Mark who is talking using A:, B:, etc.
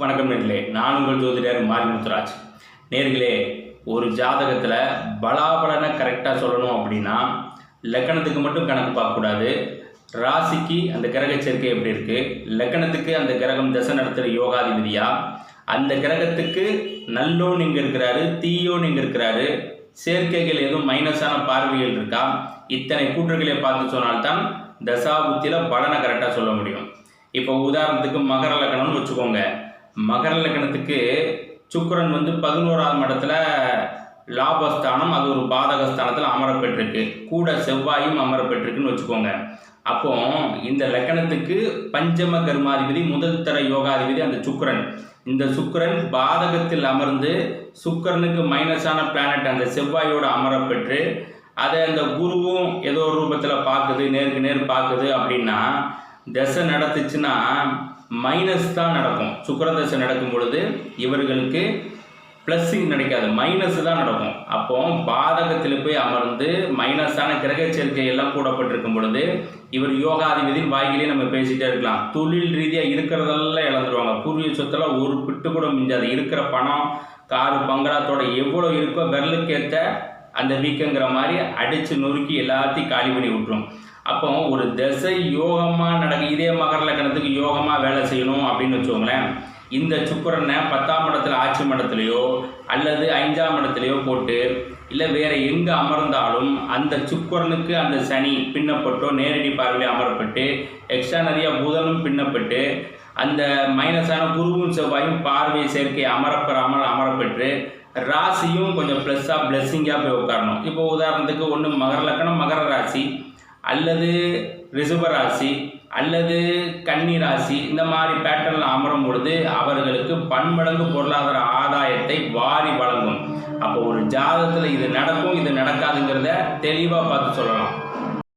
A: வணக்கம் நேர்களே நான் உங்கள் ஜோதிடர் மாரிமுத்துராஜ். நேர்களே ஒரு ஜாதகத்தில் பலாபலனை கரெக்டாக சொல்லணும் அப்படின்னா லக்கணத்துக்கு மட்டும் கணக்கு பார்க்கக்கூடாது ராசிக்கு அந்த கிரக சேர்க்கை எப்படி இருக்குது லக்கணத்துக்கு அந்த கிரகம் தசை நடத்துகிற யோகாதிபதியா? அந்த கிரகத்துக்கு நல்லோன் இங்கே இருக்கிறாரு தீயோன் இங்கே இருக்கிறாரு. சேர்க்கைகள் எதுவும் மைனஸான பார்வைகள் இருக்கா? இத்தனை கூற்றுகளை பார்த்து சொன்னால்தான் தசாபுத்தியில் பலனை கரெக்டாக சொல்ல முடியும். இப்போ உதாரணத்துக்கு மகர லக்கணம்னு வச்சுக்கோங்க. மகர லக்கணத்துக்கு சுக்கரன் வந்து பதினோராம் இடத்துல லாபஸ்தானம் அது ஒரு பாதகஸ்தானத்தில் அமரப்பெற்றிருக்கு. கூட செவ்வாயும் அமரப்பெற்றிருக்குன்னு வச்சுக்கோங்க. அப்போ இந்த லக்கணத்துக்கு பஞ்சம கர்மாதிபதி முதல் தர யோகாதிபதி அந்த சுக்கரன். இந்த சுக்கரன் பாதகத்தில் அமர்ந்து சுக்கரனுக்கு மைனஸான பிளானட் அந்த செவ்வாயோட அமரப்பெற்று அதை அந்த குருவும் ஏதோ ஒரு ரூபத்தில் பார்க்குது நேருக்கு நேர் பார்க்குது அப்படின்னா தசை நடத்துச்சுன்னா மைனஸ் தான் நடக்கும். சுக்கிர தசை நடக்கும் பொழுது இவர்களுக்கு ப்ளஸ்ஸிங் நடக்காது மைனஸ் தான் நடக்கும். அப்போ பாதகத்தில் போய் அமர்ந்து மைனஸான கிரக சேர்க்கை எல்லாம் கூடப்பட்டிருக்கும் பொழுது இவர் யோகாதிபதியின் வாய்கிலே நம்ம பேசிகிட்டே இருக்கலாம். தொழில் ரீதியாக இருக்கிறதெல்லாம் இழந்துருவாங்க. பூர்வீக சொத்தெல்லாம் ஒரு பிட்டு கூட மிஞ்சாது. இருக்கிற பணம் காரு பங்களாத்தோட எவ்வளோ இருக்கோ விரலுக்கேற்ற அந்த வீக்கங்கிற மாதிரி அடித்து நொறுக்கி எல்லாத்தையும் காலி பண்ணி விட்டுரும். அப்போ ஒரு திசை யோகமாக நடக்க இதே மகர லக்கணத்துக்கு யோகமாக வேலை செய்யணும் அப்படின்னு வச்சுக்கோங்களேன். இந்த சுக்கரனை பத்தாம் இடத்துல ஆட்சி மடத்துலையோ அல்லது ஐந்தாம் இடத்துலையோ போட்டு இல்லை வேறு எங்கே அமர்ந்தாலும் அந்த சுக்கரனுக்கு அந்த சனி பின்னப்பட்டோ நேரடி பார்வை அமரப்பட்டு எக்ஸ்ட்ரா நிறையா புதனும் பின்னப்பட்டு அந்த மைனஸான குருவும் செவ்வாயும் பார்வை சேர்க்கை அமரப்பெறாமல் அமரப்பெற்று ராசியும் கொஞ்சம் ப்ளஸ்ஸாக ப்ளஸ்ஸிங்காக போய் உட்காரணும். இப்போ உதாரணத்துக்கு ஒன்று மகர லக்கணம் மகர அல்லது ரிஷப ராசி அல்லது கன்னி ராசி இந்த மாதிரி பேட்டர்னில் அமரும் பொழுது அவர்களுக்கு பன்மடங்கு பொருளாதார ஆதாயத்தை வாரி வழங்கும். அப்போ ஒரு ஜாதகத்தில் இது நடக்கும் இது நடக்காதுங்கிறத தெளிவாக பார்த்து சொல்லலாம்.